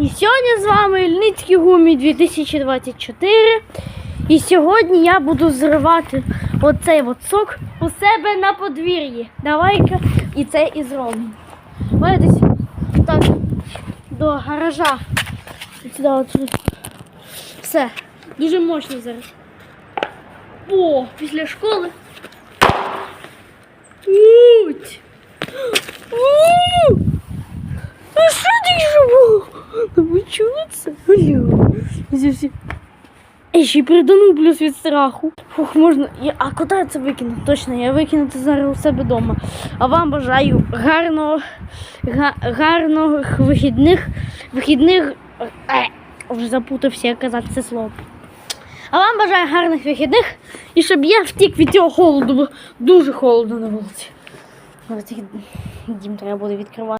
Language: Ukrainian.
І сьогодні з вами Ільницький гумі 2024. І сьогодні я буду зривати оцей от сок у себе на подвір'ї. Давай-ка і це і зробимо. Десь так до гаража. Сюди, от сюди. Все. Дуже мощний зараз. О, після школи. Я ще й придану плюс від страху. Фух, можна. Я... А куди я це викину? Точно, я викину це зараз у себе вдома. А вам бажаю гарного, га... гарних вихідних. Вихідних. Е, вже запутався як казати це слово. А вам бажаю гарних вихідних і щоб я втік від цього холоду, бо дуже холодно на вулиці. Дім треба буде відкривати.